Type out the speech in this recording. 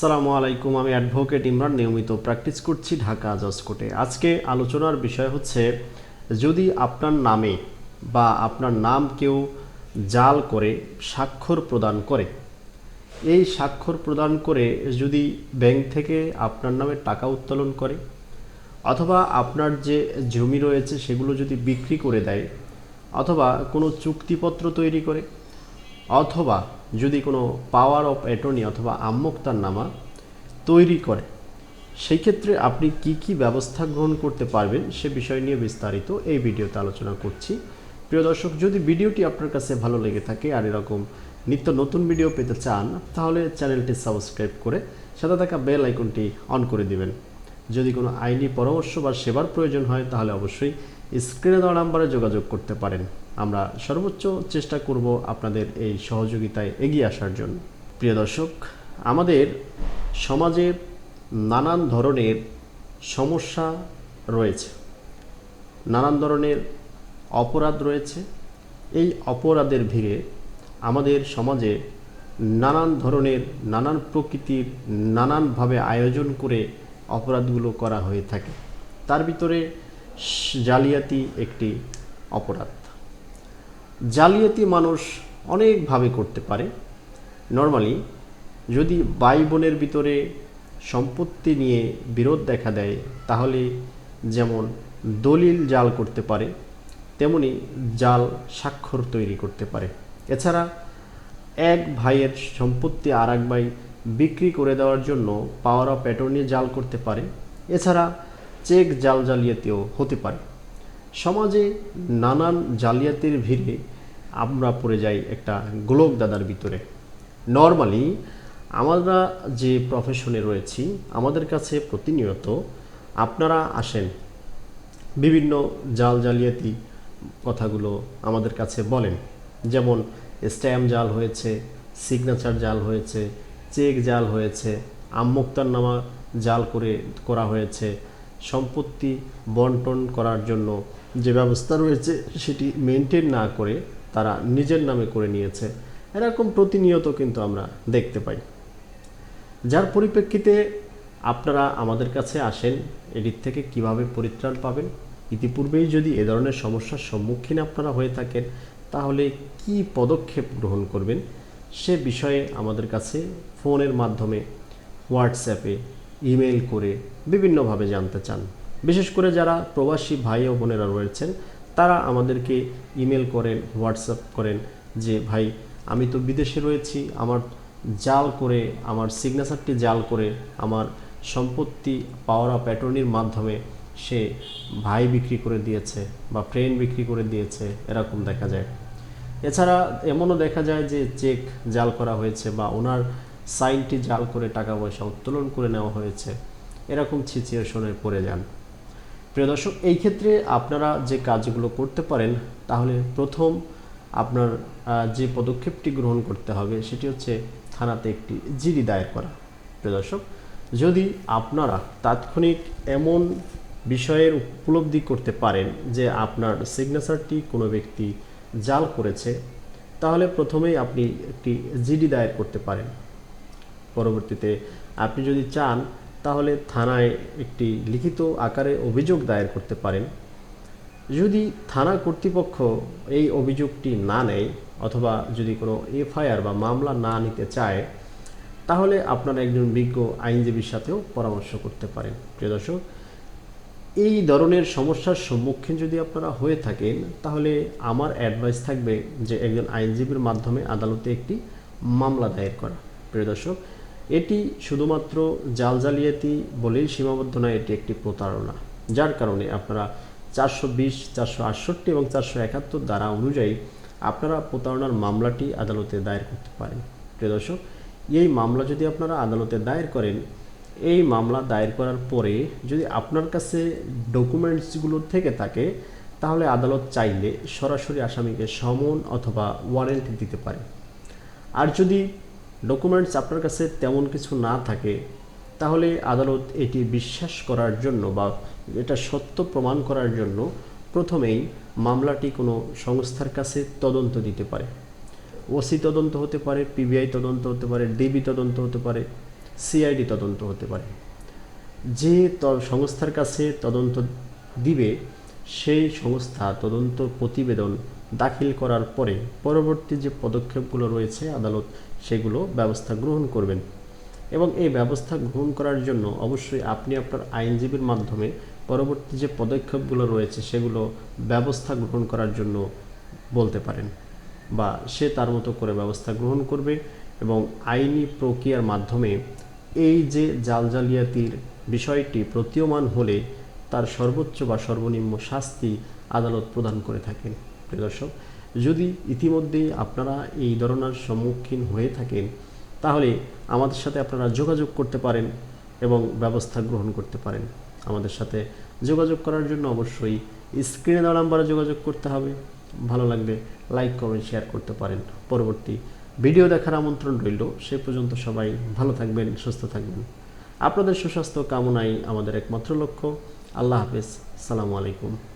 সালামু আলাইকুম, আমি অ্যাডভোকেট ইমরান নিয়মিত প্র্যাকটিস করছি ঢাকা জজ কোর্টে আজকে আলোচনার বিষয় হচ্ছে, যদি আপনার নামে বা আপনার নাম কেউ জাল করে, স্বাক্ষর প্রদান করে, এই স্বাক্ষর প্রদান করে যদি ব্যাংক থেকে আপনার নামে টাকা উত্তোলন করে, অথবা আপনার যে জমি রয়েছে সেগুলো যদি বিক্রি করে দেয়, অথবা কোনো চুক্তিপত্র তৈরি করে, অথবা যদি কোনো পাওয়ার অফ অ্যাটর্নি অথবা আম্মক্তার নামা তৈরি করে, সেই ক্ষেত্রে আপনি কি কি ব্যবস্থা গ্রহণ করতে পারবেন সে বিষয় নিয়ে বিস্তারিত এই ভিডিওতে আলোচনা করছি। প্রিয় দর্শক, যদি ভিডিওটি আপনার কাছে ভালো লেগে থাকে আর এরকম নিত্য নতুন ভিডিও পেতে চান, তাহলে চ্যানেলটি সাবস্ক্রাইব করে সাথে থাকা বেল আইকনটি অন করে দিবেন। যদি কোনো আইনি পরামর্শ বা সেবার প্রয়োজন হয়, তাহলে অবশ্যই স্ক্রিনে দেওয়া নাম্বারে যোগাযোগ করতে পারেন। আমরা সর্বোচ্চ চেষ্টা করব আপনাদের এই সহযোগিতায় এগিয়ে আসার জন্য। প্রিয় দর্শক, আমাদের সমাজে নানান ধরনের সমস্যা রয়েছে। নানান ধরনের অপরাধ রয়েছে। এই অপরাধের ভিড়ে আমাদের সমাজে নানান ধরনের, নানান প্রকৃতির নানানভাবে আয়োজন করে অপরাধগুলো করা হয়ে থাকে। তার ভিতরে জালিয়াতি একটি অপরাধ। জালিয়াতি মানুষ অনেকভাবে করতে পারে। নর্মালি যদি ভাই বোনের ভিতরে সম্পত্তি নিয়ে বিরোধ দেখা দেয়, তাহলে যেমন দলিল জাল করতে পারে, তেমনি জাল স্বাক্ষর তৈরি করতে পারে। এছাড়া এক ভাইয়ের সম্পত্তি আর এক ভাই বিক্রি করে দেওয়ার জন্য পাওয়ার অফ অ্যাটর্নি জাল করতে পারে। এছাড়া চেক জাল জালিয়াতিও হতে পারে। সমাজে নানান জালিয়াতির ভিড়ে আমরা পড়ে যাই একটা গোলক দাদার ভিতরে। নর্মালি আমরা যে প্রফেশনে রয়েছি, আমাদের কাছে প্রতিনিয়ত আপনারা আসেন। বিভিন্ন জাল জালিয়াতি কথাগুলো আমাদের কাছে বলেন। যেমন, স্ট্যাম্প জাল হয়েছে, সিগনেচার জাল হয়েছে, চেক জাল হয়েছে, আম্মুক্তার নামা জাল করে, করা হয়েছে সম্পত্তি বন্টন করার জন্য যে ব্যবস্থা রয়েছে, সেটি মেনটেন না করে তারা নিজের নামে করে নিয়েছে। এরকম প্রতিনিয়ত কিন্তু আমরা দেখতে পাই। যার পরিপ্রেক্ষিতে আপনারা আমাদের কাছে আসেন এটির থেকে কীভাবে পরিত্রাণ পাবেন, ইতিপূর্বেই যদি এ ধরনের সমস্যার সম্মুখীন আপনারা হয়ে থাকেন, তাহলে কি পদক্ষেপ গ্রহণ করবেন, সে বিষয়ে আমাদের কাছে ফোনের মাধ্যমে হোয়াটসঅ্যাপে ইমেল করে বিভিন্নভাবে জানতে চান। বিশেষ করে যারা প্রবাসী ভাই ও বোনেরা রয়েছেন, তারা আমাদেরকে ইমেল করেন, হোয়াটসঅ্যাপ করেন যে, ভাই, আমি তো বিদেশে রয়েছি, আমার জাল করে, আমার সিগনেচারটি জাল করে, আমার সম্পত্তি পাওয়ার অফ অ্যাটর্নির মাধ্যমে সে ভাই বিক্রি করে দিয়েছে বা ফ্রেন্ড বিক্রি করে দিয়েছে, এরকম দেখা যায়। এছাড়া এমনও দেখা যায় যে, চেক জাল করা হয়েছে বা ওনার সাইনটি জাল করে টাকা পয়সা উত্তোলন করে নেওয়া হয়েছে। এরকম সিচুয়েশনে পড়ে যান। প্রিয় দর্শক, এই ক্ষেত্রে আপনারা যে কাজগুলো করতে পারেন, তাহলে প্রথম আপনার যে পদক্ষেপটি গ্রহণ করতে হবে, সেটি হচ্ছে থানাতে একটি জিডি দায়ের করা। প্রিয় দর্শক, যদি আপনারা তাৎক্ষণিক এমন বিষয়ের উপলব্ধি করতে পারেন যে আপনার সিগনেচারটি কোনো ব্যক্তি জাল করেছে, তাহলে প্রথমেই আপনি একটি জিডি দায়ের করতে পারেন। পরবর্তীতে। আপনি যদি চান, তাহলে থানায় একটি লিখিত আকারে অভিযোগ দায়ের করতে পারেন। যদি থানা কর্তৃপক্ষ এই অভিযোগটি না নেয়, অথবা যদি কোনো এফআইআর বা মামলা না নিতে চায়, তাহলে আপনারা একজন বিজ্ঞ আইনজীবীর সাথেও পরামর্শ করতে পারেন। প্রিয় দর্শক, এই ধরনের সমস্যার সম্মুখীন যদি আপনারা হয়ে থাকেন, তাহলে আমার অ্যাডভাইস থাকবে যে একজন আইনজীবীর মাধ্যমে আদালতে একটি মামলা দায়ের করা। প্রিয় দর্শক এটি শুধুমাত্র জাল জালিয়াতি বলেই সীমাবদ্ধ নয়, এটি একটি প্রতারণা। যার কারণে আপনারা চারশো বিশ, চারশো আটষট্টি এবং চারশো একাত্তর দ্বারা অনুযায়ী আপনারা প্রতারণার মামলাটি আদালতে দায়ের করতে পারেন। প্রিয় দর্শক, এই মামলা যদি আপনারা আদালতে দায়ের করেন, এই মামলা দায়ের করার পরে যদি আপনার কাছে ডকুমেন্টসগুলো থেকে থাকে, তাহলে আদালত চাইলে সরাসরি আসামিকে সমন অথবা ওয়ারেন্ট দিতে পারে। আর যদি ডকুমেন্টস আপনার কাছে তেমন কিছু না থাকে, তাহলে আদালত এটি বিশ্বাস করার জন্য বা এটা সত্য প্রমাণ করার জন্য প্রথমেই মামলাটি কোনো সংস্থার কাছে তদন্ত দিতে পারে। ওসি তদন্ত হতে পারে, পিবিআই তদন্ত হতে পারে, ডিবি তদন্ত হতে পারে, সিআইডি তদন্ত হতে পারে। যে সংস্থার কাছে তদন্ত দিবে, সেই সংস্থা তদন্ত প্রতিবেদন দাখিল করার পরে পরবর্তী যে পদক্ষেপগুলো রয়েছে আদালত, সেগুলো ব্যবস্থা গ্রহণ করবেন। এবং এই ব্যবস্থা গ্রহণ করার জন্য অবশ্যই আপনি আপনার আইনজীবীর মাধ্যমে পরবর্তী যে পদক্ষেপগুলো রয়েছে, সেগুলো ব্যবস্থা গ্রহণ করার জন্য বলতে পারেন বা সে তার মতো করে ব্যবস্থা গ্রহণ করবে এবং আইনি প্রক্রিয়ার মাধ্যমে এই যে জাল জালিয়াতির বিষয়টি প্রতীয়মান হলে তার সর্বোচ্চ বা সর্বনিম্ন শাস্তি আদালত প্রদান করে থাকেন। প্রিয় দর্শক, যদি ইতিমধ্যে আপনারা এই ধরনের সম্মুখীন হয়ে থাকেন, তাহলে আমাদের সাথে আপনারা যোগাযোগ করতে পারেন এবং ব্যবস্থা গ্রহণ করতে পারেন। আমাদের সাথে যোগাযোগ করার জন্য অবশ্যই স্ক্রিনে দেওয়া নাম্বারে যোগাযোগ করতে হবে। ভালো লাগলে লাইক, কমেন্ট, শেয়ার করতে পারেন। পরবর্তী ভিডিও দেখার আমন্ত্রণ রইল। সে পর্যন্ত সবাই ভালো থাকবেন, সুস্থ থাকবেন। আপনাদের সুস্বাস্থ্য কামনাই আমাদের একমাত্র লক্ষ্য। আল্লাহ হাফেজ। সালামু আলাইকুম।